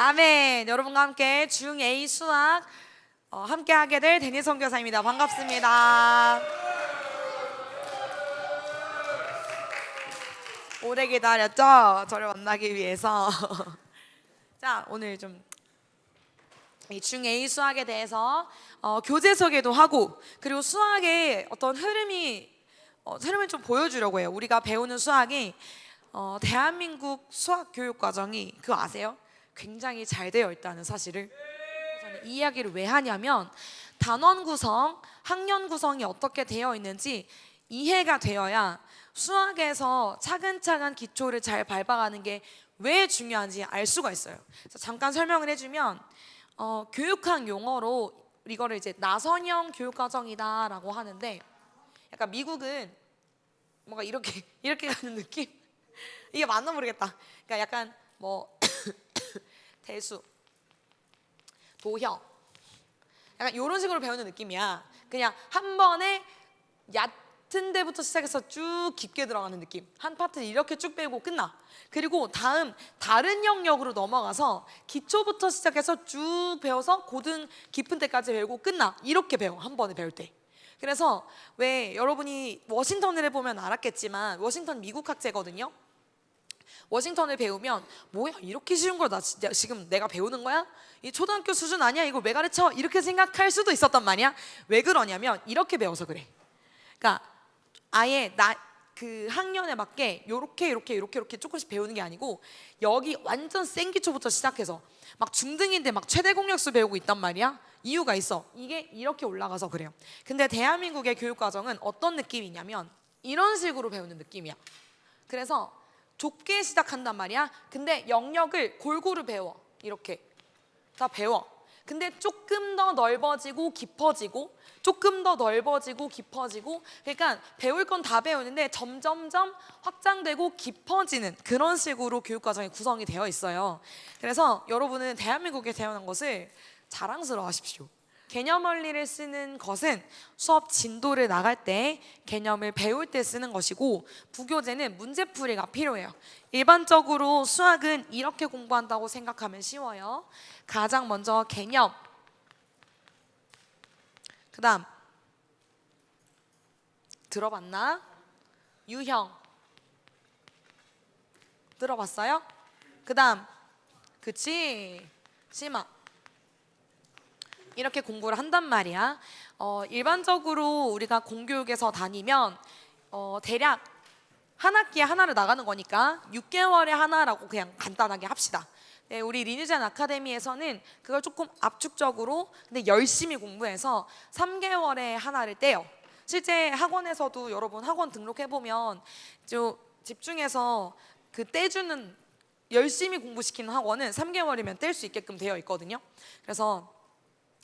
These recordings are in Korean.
아멘. 여러분과 함께 중2 수학 어, 함께 하게 될 데니 선교사입니다. 반갑습니다. 오래 기다렸죠? 저를 만나기 위해서. 자, 오늘 좀 이 중2 수학에 대해서 어, 교재 소개도 하고 그리고 수학의 어떤 흐름이 어, 흐름을 좀 보여주려고 해요. 우리가 배우는 수학이 어, 대한민국 수학 교육 과정이 그거 아세요? 굉장히 잘 되어 있다는 사실을 저는 이 이야기를 왜 하냐면 단원 구성, 학년 구성이 어떻게 되어 있는지 이해가 되어야 수학에서 차근차근 기초를 잘 밟아가는 게 왜 중요한지 알 수가 있어요. 잠깐 설명을 해주면 어, 교육학 용어로 이거를 이제 나선형 교육과정이다라고 하는데 약간 미국은 뭔가 이렇게 이렇게 가는 느낌? 이게 맞나 모르겠다. 그러니까 약간 뭐 대수, 도형, 약간 이런 식으로 배우는 느낌이야. 그냥 한 번에 얕은 데부터 시작해서 쭉 깊게 들어가는 느낌. 한 파트 이렇게 쭉 빼고 끝나. 그리고 다음 다른 영역으로 넘어가서 기초부터 시작해서 쭉 배워서 고등 깊은 데까지 배우고 끝나. 이렇게 배워 한 번에 배울 때. 그래서 왜 여러분이 워싱턴을 해보면 알았겠지만 워싱턴 미국 학제거든요. 워싱턴을 배우면 뭐야 이렇게 쉬운 걸 나 지금 내가 배우는 거야? 이 초등학교 수준 아니야? 이걸 왜 가르쳐? 이렇게 생각할 수도 있었단 말이야. 왜 그러냐면 이렇게 배워서 그래. 그러니까 아예 나 그 학년에 맞게 요렇게 요렇게 요렇게 요렇게 조금씩 배우는 게 아니고 여기 완전 센 기초부터 시작해서 막 중등인데 막 최대 공력수 배우고 있단 말이야. 이유가 있어. 이게 이렇게 올라가서 그래요. 근데 대한민국의 교육 과정은 어떤 느낌이냐면 이런 식으로 배우는 느낌이야. 그래서 좁게 시작한단 말이야. 근데 영역을 골고루 배워. 이렇게 다 배워. 근데 조금 더 넓어지고 깊어지고 조금 더 넓어지고 깊어지고 그러니까 배울 건 다 배우는데 점점점 확장되고 깊어지는 그런 식으로 교육 과정이 구성이 되어 있어요. 그래서 여러분은 대한민국에 태어난 것을 자랑스러워하십시오. 개념 원리를 쓰는 것은 수업 진도를 나갈 때 개념을 배울 때 쓰는 것이고 부교재는 문제풀이가 필요해요. 일반적으로 수학은 이렇게 공부한다고 생각하면 쉬워요. 가장 먼저 개념. 그 다음 들어봤나? 유형. 들어봤어요? 그 다음 그치? 심화. 이렇게 공부를 한단 말이야. 어, 일반적으로 우리가 공교육에서 다니면 어, 대략 한 학기에 하나를 나가는 거니까 6개월에 하나라고 그냥 간단하게 합시다. 네, 우리 리뉴젠 아카데미에서는 그걸 조금 압축적으로 근데 열심히 공부해서 3개월에 하나를 떼요. 실제 학원에서도 여러분 학원 등록해 보면 좀 집중해서 그 떼주는 열심히 공부시키는 학원은 3개월이면 뗄 수 있게끔 되어 있거든요. 그래서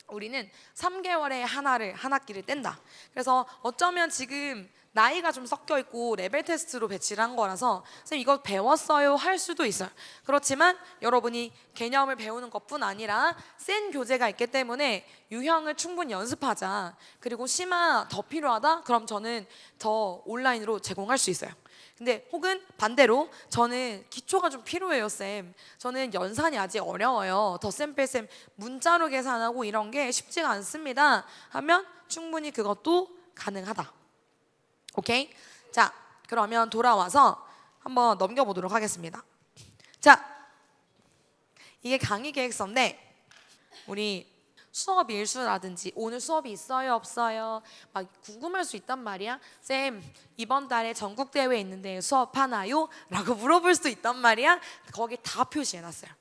우리는 3개월에 하나를 한 학기를 뗀다. 그래서 어쩌면 지금 나이가 좀 섞여 있고 레벨 테스트로 배치를 한 거라서 선생님 이거 배웠어요 할 수도 있어요. 그렇지만 여러분이 개념을 배우는 것뿐 아니라 센 교재가 있기 때문에 유형을 충분히 연습하자. 그리고 심화 더 필요하다? 그럼 저는 더 온라인으로 제공할 수 있어요. 근데 혹은 반대로 저는 기초가 좀 필요해요, 쌤. 저는 연산이 아직 어려워요. 뺄셈 문자로 계산하고 이런 게 쉽지가 않습니다. 하면 충분히 그것도 가능하다. 오케이? 자, 그러면 돌아와서 한번 넘겨보도록 하겠습니다. 자, 이게 강의 계획서인데 우리 수업 일수라든지 오늘 수업이 있어요 없어요? 막 궁금할 수 있단 말이야? 쌤 이번 달에 전국 대회 있는데 수업 하나요? 라고 물어볼 수 있단 말이야? 거기 다 표시해놨어요.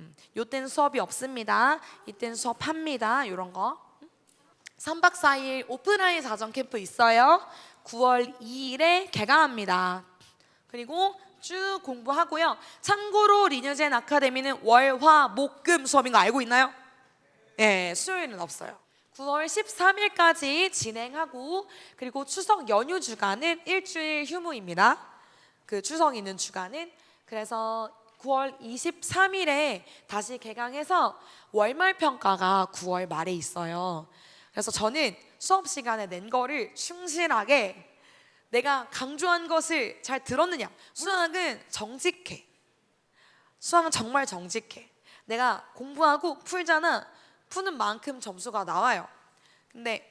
음, 요때는 수업이 없습니다. 이때는 수업합니다. 이런 거. 3박 4일 오프라인 사전 캠프 있어요? 9월 2일에 개강합니다. 그리고 쭉 공부하고요. 참고로 리뉴젠 아카데미는 월, 화, 목, 금 수업인 거 알고 있나요? 네, 수요일은 없어요. 9월 13일까지 진행하고 그리고 추석 연휴 주간은 일주일 휴무입니다. 그 추석 있는 주간은 그래서 9월 23일에 다시 개강해서 월말 평가가 9월 말에 있어요. 그래서 저는 수업 시간에 낸 거를 충실하게 내가 강조한 것을 잘 들었느냐? 수학은 정직해. 수학은 정말 정직해. 내가 공부하고 풀잖아. 푸는 만큼 점수가 나와요. 근데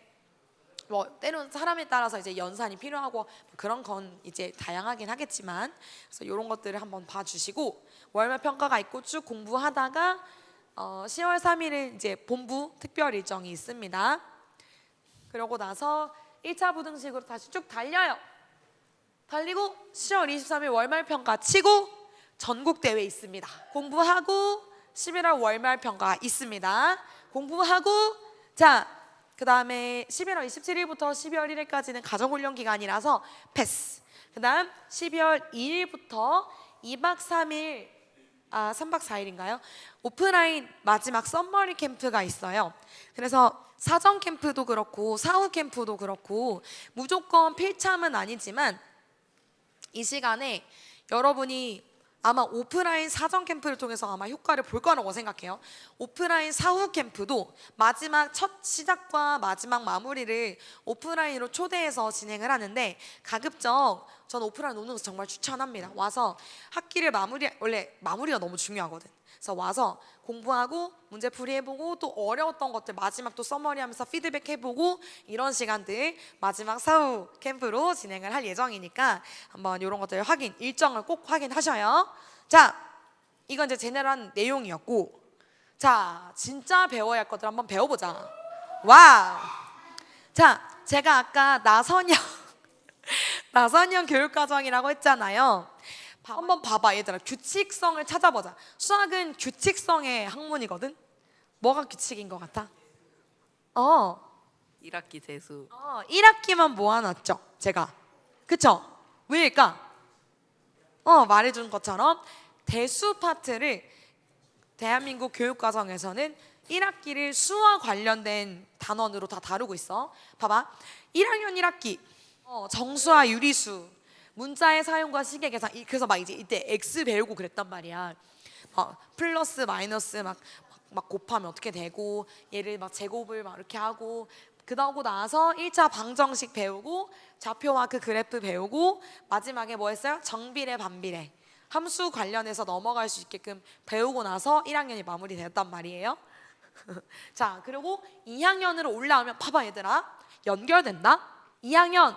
뭐 때로는 사람에 따라서 이제 연산이 필요하고 그런 건 이제 다양하긴 하겠지만 그래서 이런 것들을 한번 봐주시고 월말 평가가 있고 쭉 공부하다가 어, 10월 3일에 이제 본부 특별 일정이 있습니다. 그러고 나서 1차 부등식으로 다시 쭉 달려요. 달리고 10월 23일 월말 평가 치고 전국 대회 있습니다. 공부하고 11월 월말 평가 있습니다. 공부하고 자 그 다음에 11월 27일부터 12월 1일까지는 가정훈련 기간이라서 패스. 그 다음 12월 2일부터 2박 3일 아 3박 4일인가요? 오프라인 마지막 썸머리 캠프가 있어요. 그래서 사전 캠프도 그렇고 사후 캠프도 그렇고 무조건 필참은 아니지만 이 시간에 여러분이 아마 오프라인 사전 캠프를 통해서 아마 효과를 볼 거라고 생각해요. 오프라인 사후 캠프도 마지막 첫 시작과 마지막 마무리를 오프라인으로 초대해서 진행을 하는데 가급적 전 오프라인 오는 거 정말 추천합니다. 와서 학기를 마무리 원래 마무리가 너무 중요하거든. 그래서 와서 공부하고 문제 풀이 해보고 또 어려웠던 것들 마지막 또 써머리하면서 피드백 해보고 이런 시간들 마지막 사후 캠프로 진행을 할 예정이니까 한번 이런 것들 확인 일정을 꼭 확인하셔요. 자, 이건 이제 제네럴한 내용이었고, 자 진짜 배워야 할 것들 한번 배워보자. 와, 자 제가 아까 나선형 나선형 교육과정이라고 했잖아요. 봐- 한번 봐봐. 얘들아 규칙성을 찾아보자. 수학은 규칙성의 학문이거든. 뭐가 규칙인 것 같아? 어, 1학기 재수. 어 1학기만 모아놨죠 제가. 그쵸? 왜일까? 어 말해준 것처럼 대수 파트를 대한민국 교육과정에서는 1학기를 수와 관련된 단원으로 다 다루고 있어. 봐봐. 1학년 1학기 어, 정수와 유리수 문자의 사용과 시계 계산 이- 그래서 막 이제 이때 x 배우고 그랬단 말이야 막 플러스 마이너스 막, 막, 막 곱하면 어떻게 되고 얘를 막 제곱을 막 이렇게 하고 그러고 나서 1차 방정식 배우고 좌표와 그 그래프 배우고 마지막에 뭐 했어요? 정비례 반비례 함수 관련해서 넘어갈 수 있게끔 배우고 나서 1학년이 마무리되었단 말이에요. 자, 그리고 2학년으로 올라오면 봐봐 얘들아. 연결된다. 2학년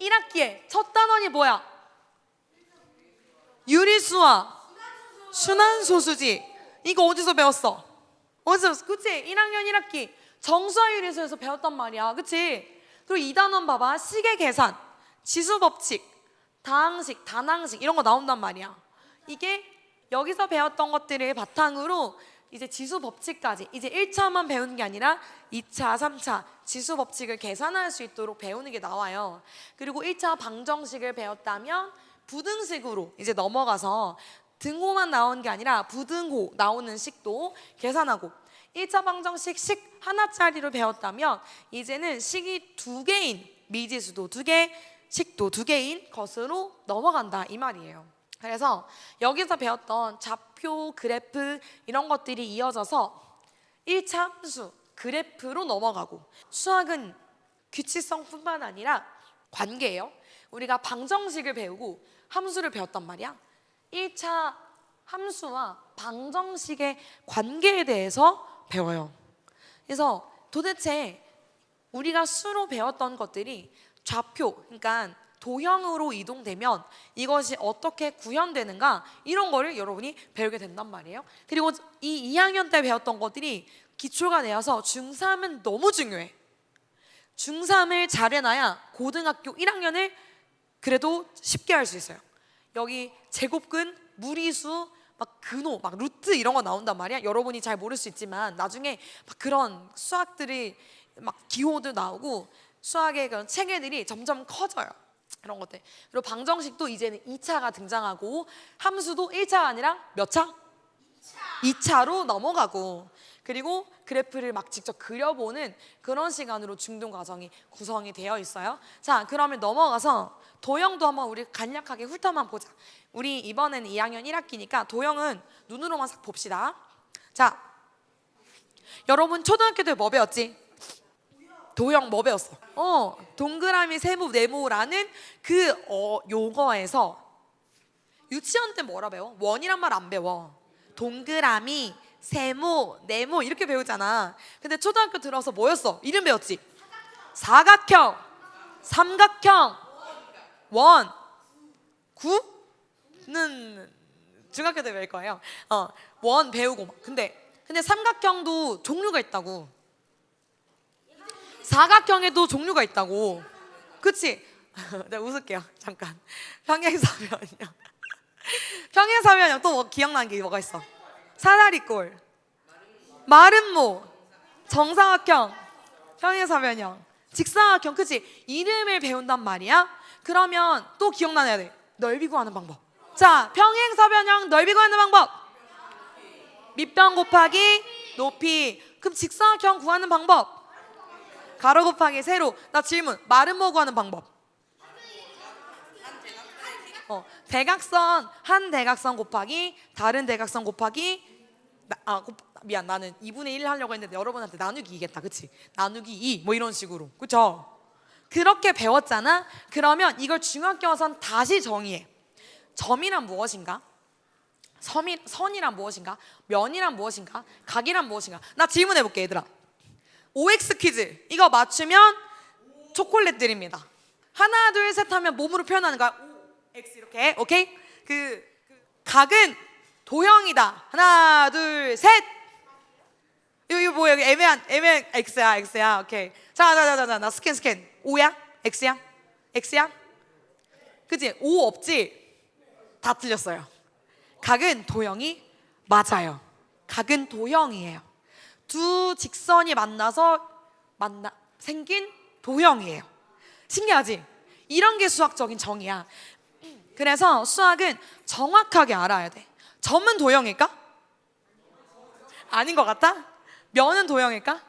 1학기에 첫 단원이 뭐야? 유리수와 순환소수지. 이거 어디서 배웠어? 어디서? 그치? 1학년 1학기 정수와 유리수에서 배웠단 말이야. 그치? 그리고 2단원 봐봐. 시계 계산, 지수 법칙, 다항식, 단항식 이런 거 나온단 말이야. 이게 여기서 배웠던 것들을 바탕으로 이제 지수 법칙까지 이제 1차만 배우는 게 아니라 2차, 3차 지수 법칙을 계산할 수 있도록 배우는 게 나와요. 그리고 1차 방정식을 배웠다면 부등식으로 이제 넘어가서 등호만 나오는 게 아니라 부등호 나오는 식도 계산하고 1차 방정식 식 하나짜리로 배웠다면 이제는 식이 두 개인 미지수도 두 개, 식도 두 개인 것으로 넘어간다 이 말이에요. 그래서 여기서 배웠던 좌 표, 그래프 이런 것들이 이어져서 1차 함수, 그래프로 넘어가고 수학은 규칙성뿐만 아니라 관계예요. 우리가 방정식을 배우고 함수를 배웠단 말이야. 1차 함수와 방정식의 관계에 대해서 배워요. 그래서 도대체 우리가 수로 배웠던 것들이 좌표, 그러니까 도형으로 이동되면 이것이 어떻게 구현되는가 이런 거를 여러분이 배우게 된단 말이에요. 그리고 이 2학년 때 배웠던 것들이 기초가 되어서 중3은 너무 중요해. 중3을 잘해놔야 고등학교 1학년을 그래도 쉽게 할 수 있어요. 여기 제곱근, 무리수, 막 근호, 막 루트 이런 거 나온단 말이야. 여러분이 잘 모를 수 있지만 나중에 막 그런 수학들이 막 기호도 나오고 수학의 그런 체계들이 점점 커져요. 그런 것들. 그리고 방정식도 이제는 2차가 등장하고 함수도 1차가 아니라 몇 차? 2차 로 넘어가고 그리고 그래프를 막 직접 그려보는 그런 시간으로 중등 과정이 구성이 되어 있어요. 자, 그러면 넘어가서 도형도 한번 우리 간략하게 훑어만 보자. 우리 이번에는 2학년 1학기니까 도형은 눈으로만 싹 봅시다. 자, 여러분 초등학교 때 뭐 배웠지? 도형 뭐 배웠어? 어, 동그라미, 세모, 네모라는 그 어, 용어에서 유치원 때 뭐라 배워? 원이란 말 안 배워. 동그라미, 세모, 네모 이렇게 배우잖아. 근데 초등학교 들어서 뭐였어? 이름 배웠지? 사각형, 삼각형, 원, 구는 중학교 때 배울 거예요. 어, 원 배우고 막. 근데 근데 삼각형도 종류가 있다고. 사각형에도 종류가 있다고. 그치? 내가 웃을게요. 잠깐. 평행사면형. 평행사면형 또뭐 기억나는 게 뭐가 있어? 사다리꼴. 마름모. 정사각형. 평행사면형. 직사각형. 그치? 이름을 배운단 말이야. 그러면 또 기억나야 돼. 넓이 구하는 방법. 자, 평행사변형 넓이 구하는 방법. 밑변 곱하기 높이. 그럼 직사각형 구하는 방법. 가로 곱하기 세로. 나 질문. 마름모 구 하는 방법. 어, 대각선 한 대각선 곱하기 다른 대각선 곱하기 나, 아 곱, 미안 나는 2분의 1 하려고 했는데 여러분한테 나누기 2겠다 그치? 나누기 2뭐 이런 식으로. 그쵸? 그렇게 배웠잖아? 그러면 이걸 중학교 와선 다시 정의해. 점이란 무엇인가? 섬이, 선이란 무엇인가? 면이란 무엇인가? 각이란 무엇인가? 나 질문해 볼게 얘들아 OX 퀴즈 이거 맞추면 초콜릿 드립니다. 하나 둘 셋 하면 몸으로 표현하는 거야. O, X 이렇게 오케이? 그, 그 각은 도형이다. 하나 둘 셋. 이거 이거 뭐야? 애매한 애매한 X야 X야. 오케이. 자자자자자 나 스캔 스캔. O야? X야? X야? 그지? O 없지? 다 틀렸어요. 각은 도형이 맞아요. 각은 도형이에요. 두 직선이 만나서 만나 생긴 도형이에요. 신기하지? 이런 게 수학적인 정의야. 그래서 수학은 정확하게 알아야 돼. 점은 도형일까? 아닌 것 같다? 면은 도형일까?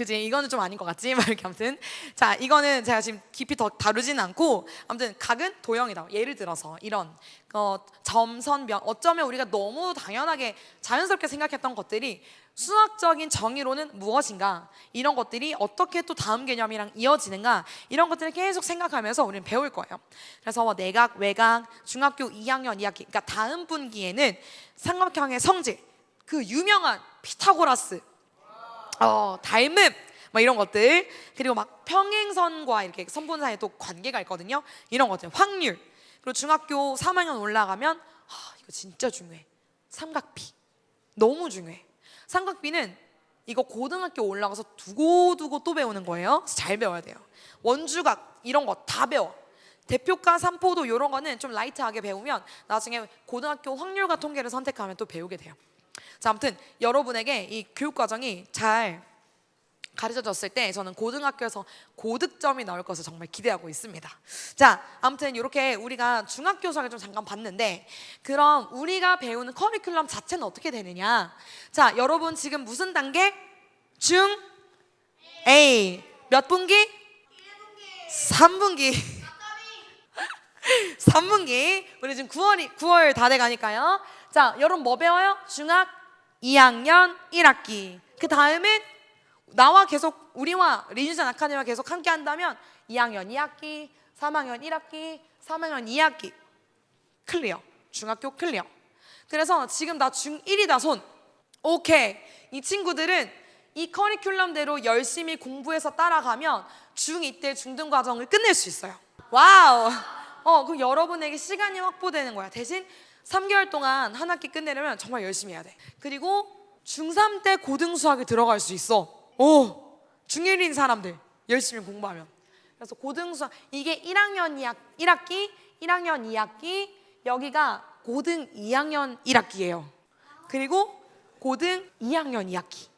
그지? 이거는 좀 아닌 것 같지? 막 이렇게 아무튼. 자 이거는 제가 지금 깊이 더 다루지는 않고 아무튼 각은 도형이다. 예를 들어서 이런 어, 점선면 어쩌면 우리가 너무 당연하게 자연스럽게 생각했던 것들이 수학적인 정의로는 무엇인가? 이런 것들이 어떻게 또 다음 개념이랑 이어지는가? 이런 것들을 계속 생각하면서 우리는 배울 거예요. 그래서 뭐 내각 외각 중학교 2학년 2학기 그러니까 다음 분기에는 삼각형의 성질 그 유명한 피타고라스 어, 닮음 막 이런 것들 그리고 막 평행선과 이렇게 선분 사이에 또 관계가 있거든요. 이런 것들 확률 그리고 중학교 3학년 올라가면 아, 이거 진짜 중요해. 삼각비 너무 중요해. 삼각비는 이거 고등학교 올라가서 두고두고 또 배우는 거예요. 잘 배워야 돼요. 원주각 이런 거 다 배워. 대표가 삼포도 이런 거는 좀 라이트하게 배우면 나중에 고등학교 확률과 통계를 선택하면 또 배우게 돼요. 자, 아무튼 여러분에게 이 교육 과정이 잘 가르쳐졌을 때 저는 고등학교에서 고득점이 나올 것을 정말 기대하고 있습니다. 자, 아무튼 이렇게 우리가 중학교 수학을 좀 잠깐 봤는데 그럼 우리가 배우는 커리큘럼 자체는 어떻게 되느냐? 자, 여러분 지금 무슨 단계? 중 A 몇 분기? 3분기. 3분기. 우리 지금 9월이 9월 다 돼 가니까요. 자, 여러분 뭐 배워요? 중학 2학년 1학기. 그 다음은 나와 계속 우리와 리뉴전 아카데미와 계속 함께 한다면 2학년 2학기, 3학년 1학기, 3학년 2학기 클리어. 중학교 클리어. 그래서 지금 나 중1이다 손. 오케이. 이 친구들은 이 커리큘럼대로 열심히 공부해서 따라가면 중2 때 중등 과정을 끝낼 수 있어요. 와우. 어, 그럼 여러분에게 시간이 확보되는 거야. 대신 3개월 동안 한 학기 끝내려면 정말 열심히 해야 돼. 그리고 중3 때 고등 수학에 들어갈 수 있어. 오, 중1인 사람들 열심히 공부하면. 그래서 고등 수학 이게 1학년 2학 1학기, 1학년 2학기, 여기가 고등 2학년 1학기예요. 그리고 고등 2학년 2학기.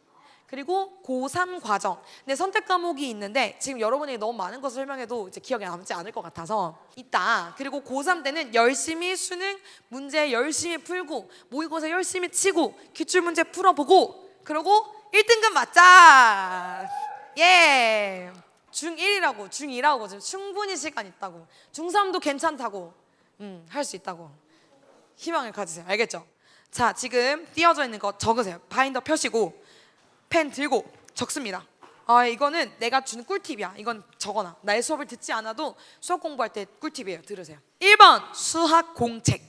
그리고 고3 과정. 근데 선택 과목이 있는데 지금 여러분이 너무 많은 것을 설명해도 이제 기억에 남지 않을 것 같아서 있다. 그리고 고3 때는 열심히 수능 문제 열심히 풀고 모의고사 열심히 치고 기출 문제 풀어보고 그러고 1등급 맞자. 예. 중1이라고 중2라고 지금 충분히 시간 있다고. 중3도 괜찮다고. 음, 할 수 있다고. 희망을 가지세요. 알겠죠? 자, 지금 띄어져 있는 거 적으세요. 바인더 펴시고 펜 들고 적습니다. 아, 이거는 내가 주는 꿀팁이야. 이건 적어놔. 나의 수업을 듣지 않아도 수업 공부할 때 꿀팁이에요. 들으세요. 1번 수학 공책.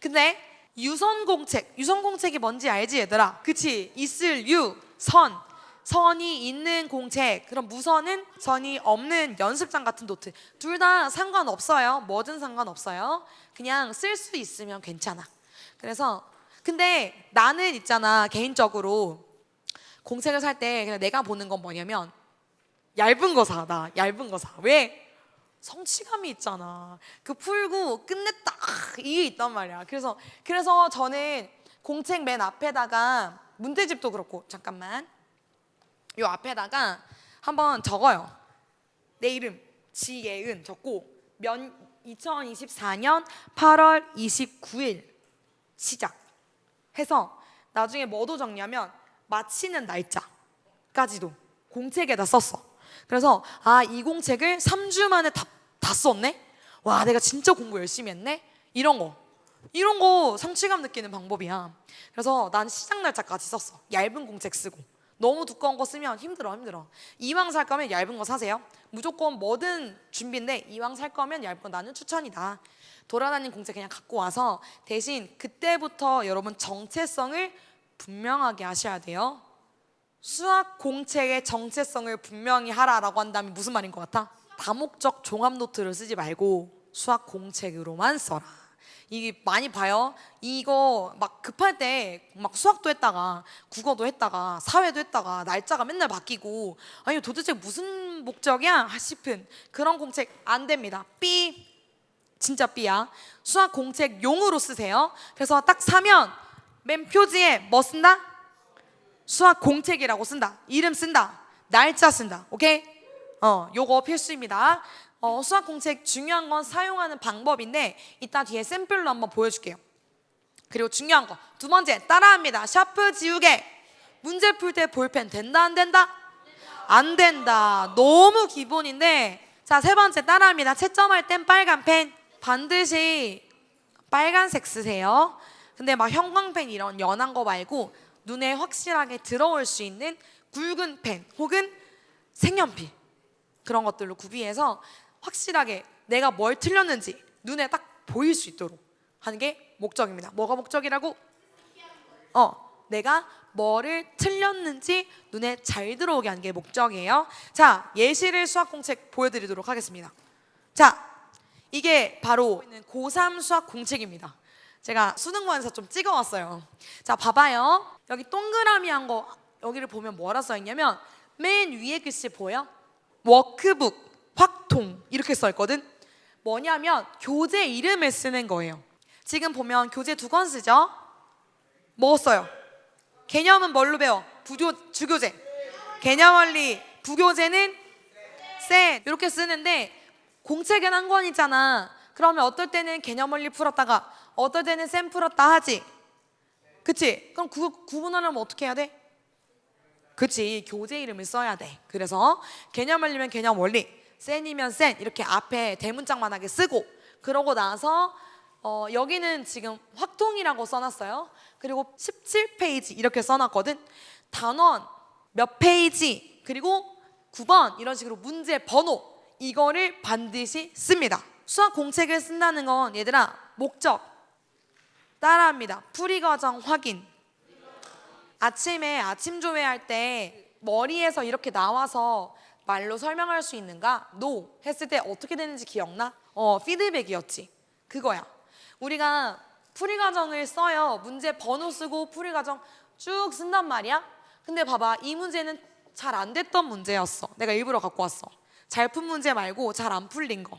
근데 유선 공책. 유선 공책이 뭔지 알지 얘들아? 그치? 있을 유, 선. 선이 있는 공책. 그럼 무선은 선이 없는 연습장 같은 노트. 둘 다 상관없어요. 뭐든 상관없어요. 그냥 쓸 수 있으면 괜찮아. 그래서 근데 나는 있잖아 개인적으로 공책을 살 때 그냥 내가 보는 건 뭐냐면 얇은 거 사. 나 얇은 거 사. 왜? 성취감이 있잖아. 그 풀고 끝냈다. 아, 이게 있단 말이야. 그래서 그래서 저는 공책 맨 앞에다가 문제집도 그렇고 잠깐만. 요 앞에다가 한번 적어요. 내 이름 지예은 적고 면 2024년 8월 29일 시작 해서 나중에 뭐도 적냐면 마치는 날짜까지도 공책에다 썼어. 그래서 아 이 공책을 3주 만에 다, 다 썼네. 와 내가 진짜 공부 열심히 했네. 이런 거 이런 거 성취감 느끼는 방법이야. 그래서 난 시작 날짜까지 썼어. 얇은 공책 쓰고. 너무 두꺼운 거 쓰면 힘들어 힘들어. 이왕 살 거면 얇은 거 사세요. 무조건 뭐든 준비인데 이왕 살 거면 얇은 거 나는 추천이다. 돌아다니는 공책 그냥 갖고 와서 대신 그때부터 여러분 정체성을 분명하게 하셔야 돼요. 수학 공책의 정체성을 분명히 하라라고 한다면 무슨 말인 것 같아? 다목적 종합 노트를 쓰지 말고 수학 공책으로만 써라. 이게 많이 봐요. 이거 막 급할 때 막 수학도 했다가 국어도 했다가 사회도 했다가 날짜가 맨날 바뀌고 아니 도대체 무슨 목적이야 싶은 그런 공책 안 됩니다. 삐 진짜 삐야. 수학 공책 용으로 쓰세요. 그래서 딱 사면 맨 표지에 뭐 쓴다? 수학 공책이라고 쓴다. 이름 쓴다. 날짜 쓴다. 오케이? 어, 요거 필수입니다. 어, 수학 공책 중요한 건 사용하는 방법인데 이따 뒤에 샘플로 한번 보여줄게요. 그리고 중요한 거 두 번째 따라합니다. 샤프 지우개. 문제 풀 때 볼펜 된다 안 된다? 안 된다. 너무 기본인데 자 세 번째 따라합니다. 채점할 땐 빨간 펜 반드시 빨간색 쓰세요. 근데 막 형광펜 이런 연한 거 말고 눈에 확실하게 들어올 수 있는 굵은 펜 혹은 색연필 그런 것들로 구비해서 확실하게 내가 뭘 틀렸는지 눈에 딱 보일 수 있도록 하는 게 목적입니다. 뭐가 목적이라고? 어, 내가 뭐를 틀렸는지 눈에 잘 들어오게 하는 게 목적이에요. 자, 예시를 수학 공책 보여드리도록 하겠습니다. 자, 이게 바로 고3 수학 공책입니다. 제가 수능관에서 좀 찍어왔어요. 자, 봐봐요. 여기 동그라미 한 거 여기를 보면 뭐라 써 있냐면 맨 위에 글씨 보여? 워크북, 확통 이렇게 써 있거든. 뭐냐면 교재 이름을 쓰는 거예요. 지금 보면 교재 두 권 쓰죠? 뭐 써요? 개념은 뭘로 배워? 부교, 주교재. 개념 원리, 부교재는 셋 이렇게 쓰는데 공책은 한 권이잖아. 그러면 어떨 때는 개념 원리 풀었다가 어떨 때는 쌤 풀었다 하지. 그치? 그럼 구, 구분하려면 어떻게 해야 돼? 그치 교재 이름을 써야 돼 그래서 개념 원리면 개념 원리 센이면 센 이렇게 앞에 대문짝만하게 쓰고 그러고 나서 어, 여기는 지금 확통이라고 써놨어요 그리고 17페이지 이렇게 써놨거든 단원 몇 페이지 그리고 9번 이런 식으로 문제 번호 이거를 반드시 씁니다 수학 공책을 쓴다는 건 얘들아 목적 따라합니다. 풀이 과정 확인. 아침에 아침 조회할 때 머리에서 이렇게 나와서 말로 설명할 수 있는가? 노 했을 때 어떻게 되는지 기억나? 어 피드백이었지. 그거야. 우리가 풀이 과정을 써요. 문제 번호 쓰고 풀이 과정 쭉 쓴단 말이야. 근데 봐봐. 이 문제는 잘 안 됐던 문제였어. 내가 일부러 갖고 왔어. 잘 푼 문제 말고 잘 안 풀린 거.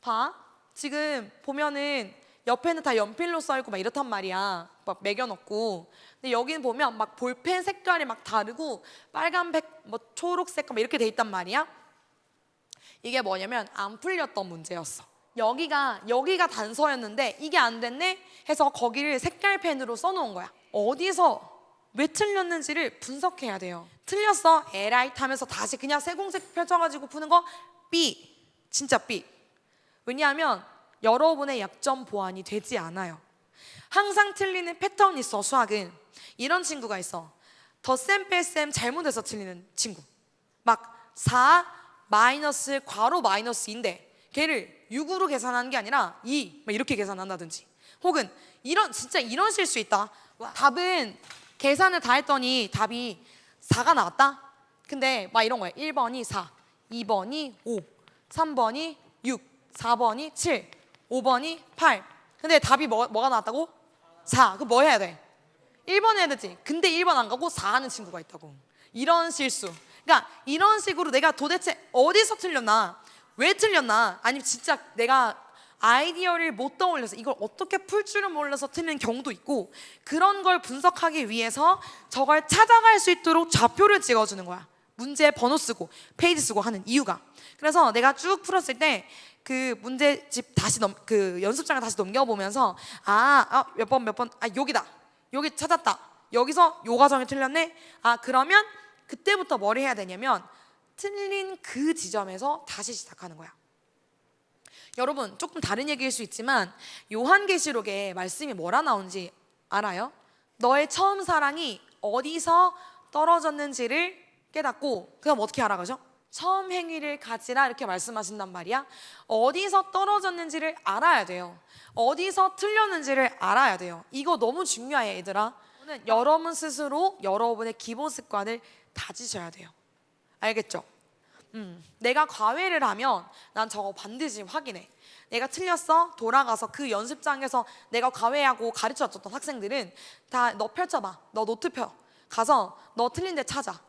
봐. 지금 보면은 옆에는 다 연필로 써 있고 막 이렇단 말이야. 막 매겨놓고. 근데 여기는 보면 막 볼펜 색깔이 막 다르고 빨간색, 뭐 초록색 막 이렇게 돼 있단 말이야. 이게 뭐냐면 안 풀렸던 문제였어. 여기가 여기가 단서였는데 이게 안 됐네 해서 거기를 색깔 펜으로 써놓은 거야. 어디서 왜 틀렸는지를 분석해야 돼요. 틀렸어 에라이 하면서 다시 그냥 세공색 펼쳐가지고 푸는 거 B 진짜 B. 왜냐하면 여러분의 약점 보완이 되지 않아요. 항상 틀리는 패턴이 있어 수학은 이런 친구가 있어. 덧셈 뺄셈 잘못해서 틀리는 친구. 막 4 마이너스 괄호 마이너스인데 걔를 6으로 계산하는 게 아니라 2막 이렇게 계산한다든지 혹은 이런 진짜 이런 실수 있다. 답은 계산을 다 했더니 답이 4가 나왔다. 근데 막 이런 거예요. 1번이 4, 2번이 5, 3번이 6, 4번이 7, 5번이 8. 근데 답이 뭐, 뭐가 나왔다고? 4. 그럼 뭐 해야 돼? 1번 해야 되지. 근데 1번 안 가고 4 하는 친구가 있다고. 이런 실수. 그러니까 이런 식으로 내가 도대체 어디서 틀렸나? 왜 틀렸나? 아니면 진짜 내가 아이디어를 못 떠올려서 이걸 어떻게 풀 줄을 몰라서 틀리는 경우도 있고 그런 걸 분석하기 위해서 저걸 찾아갈 수 있도록 좌표를 찍어주는 거야. 문제 번호 쓰고 페이지 쓰고 하는 이유가. 그래서 내가 쭉 풀었을 때 그 문제집 다시 넘 그 연습장을 다시 넘겨보면서 아 몇 번 몇 번 아 여기다 여기 찾았다 여기서 요 과정이 틀렸네 아 그러면 그때부터 뭘 해야 되냐면 틀린 그 지점에서 다시 시작하는 거야. 여러분 조금 다른 얘기일 수 있지만 요한계시록에 말씀이 뭐라 나오는지 알아요? 너의 처음 사랑이 어디서 떨어졌는지를 깨닫고 그럼 어떻게 알아가죠? 처음 행위를 가지라 이렇게 말씀하신단 말이야. 어디서 떨어졌는지를 알아야 돼요. 어디서 틀렸는지를 알아야 돼요. 이거 너무 중요해, 얘들아. 저는 여러분 스스로 여러분의 기본 습관을 다지셔야 돼요. 알겠죠? 음, 내가 과외를 하면 난 저거 반드시 확인해. 내가 틀렸어? 돌아가서 그 연습장에서 내가 과외하고 가르쳐 줬던 학생들은 다 너 펼쳐봐. 너 노트 펴. 가서 너 틀린 데 찾아.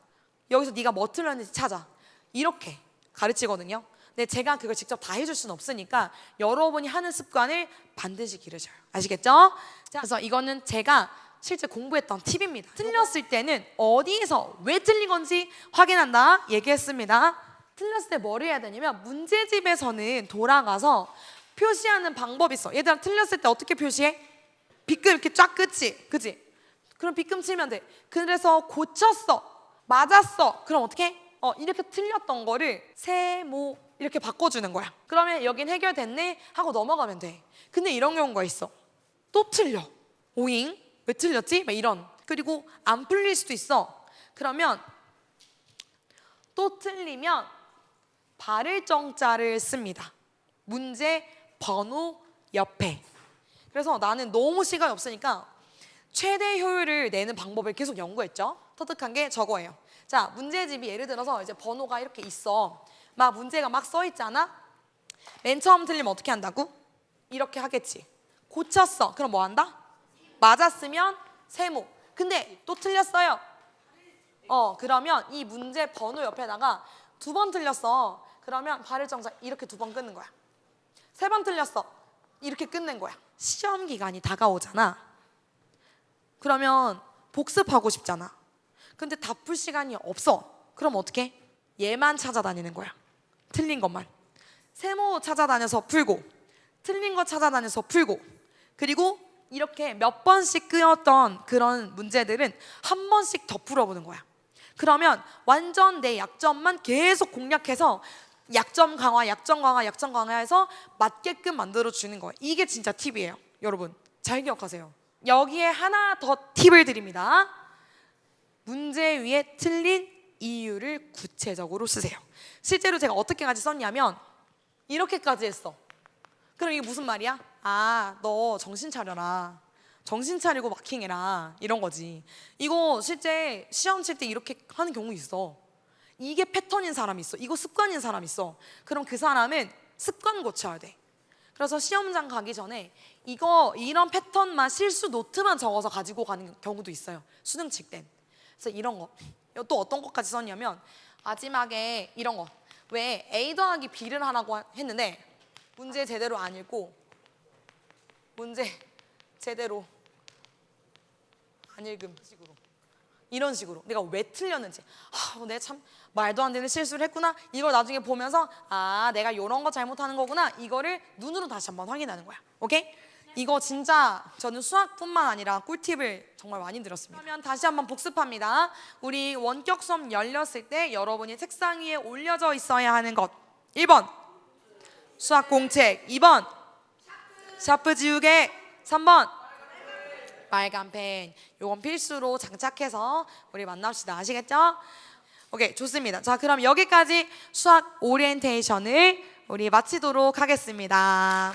여기서 네가 뭐 틀렸는지 찾아. 이렇게 가르치거든요. 근데 제가 그걸 직접 다 해줄 수는 없으니까 여러분이 하는 습관을 반드시 기르셔요. 아시겠죠? 자, 그래서 이거는 제가 실제 공부했던 팁입니다. 틀렸을 때는 어디에서 왜 틀린 건지 확인한다 얘기했습니다. 틀렸을 때뭘 해야 되냐면 문제집에서는 돌아가서 표시하는 방법이 있어. 얘들아 틀렸을 때 어떻게 표시해? 빗금 이렇게 쫙 끝이, 그지? 그럼 빗금 치면 돼. 그래서 고쳤어, 맞았어. 그럼 어떻게? 해? 어 이렇게 틀렸던 거를 세모 이렇게 바꿔주는 거야. 그러면 여긴 해결됐네 하고 넘어가면 돼. 근데 이런 경우가 있어. 또 틀려. 오잉? 왜 틀렸지? 막 이런. 그리고 안 풀릴 수도 있어. 그러면 또 틀리면 발을 정자를 씁니다. 문제 번호 옆에. 그래서 나는 너무 시간이 없으니까 최대 효율을 내는 방법을 계속 연구했죠. 터득한 게 저거예요. 자, 문제집이 예를 들어서 이제 번호가 이렇게 있어. 막 문제가 막 써 있잖아. 맨 처음 틀리면 어떻게 한다고? 이렇게 하겠지. 고쳤어. 그럼 뭐 한다? 맞았으면 세모. 근데 또 틀렸어요. 어, 그러면 이 문제 번호 옆에다가 두 번 틀렸어. 그러면 발을 정자 이렇게 두 번 끊는 거야. 세 번 틀렸어. 이렇게 끝낸 거야. 시험 기간이 다가오잖아. 그러면 복습하고 싶잖아. 근데 다 풀 시간이 없어. 그럼 어떻게? 얘만 찾아다니는 거야. 틀린 것만. 세모 찾아다녀서 풀고, 틀린 거 찾아다녀서 풀고, 그리고 이렇게 몇 번씩 끄였던 그런 문제들은 한 번씩 더 풀어보는 거야. 그러면 완전 내 약점만 계속 공략해서 약점 강화, 약점 강화, 약점 강화해서 맞게끔 만들어 주는 거예요. 이게 진짜 팁이에요. 여러분, 잘 기억하세요. 여기에 하나 더 팁을 드립니다. 문제 위에 틀린 이유를 구체적으로 쓰세요. 실제로 제가 어떻게까지 썼냐면 이렇게까지 했어. 그럼 이게 무슨 말이야? 아, 너 정신 차려라. 정신 차리고 마킹해라. 이런 거지. 이거 실제 시험 칠 때 이렇게 하는 경우 있어. 이게 패턴인 사람 있어. 이거 습관인 사람 있어. 그럼 그 사람은 습관 고쳐야 돼. 그래서 시험장 가기 전에 이거 이런 패턴만 실수 노트만 적어서 가지고 가는 경우도 있어요. 수능 칠 땐. 그래서 이런 거. 또 어떤 것까지 썼냐면 마지막에 이런 거. 왜 A 더하기 B를 하라고 했는데 문제 제대로 안 읽고 문제 제대로 안 읽음 식으로 이런 식으로 내가 왜 틀렸는지 아, 내가 참 말도 안 되는 실수를 했구나 이걸 나중에 보면서 아 내가 이런 거 잘못하는 거구나 이거를 눈으로 다시 한번 확인하는 거야 오케이? 이거 진짜 저는 수학뿐만 아니라 꿀팁을 정말 많이 들었습니다. 그러면 다시 한번 복습합니다. 우리 원격 수업 열렸을 때 여러분이 책상 위에 올려져 있어야 하는 것. 1번. 수학 공책. 2번. 샤프 지우개. 3번. 빨간 펜. 요건 필수로 장착해서 우리 만납시다. 아시겠죠? 오케이 좋습니다. 자 그럼 여기까지 수학 오리엔테이션을 우리 마치도록 하겠습니다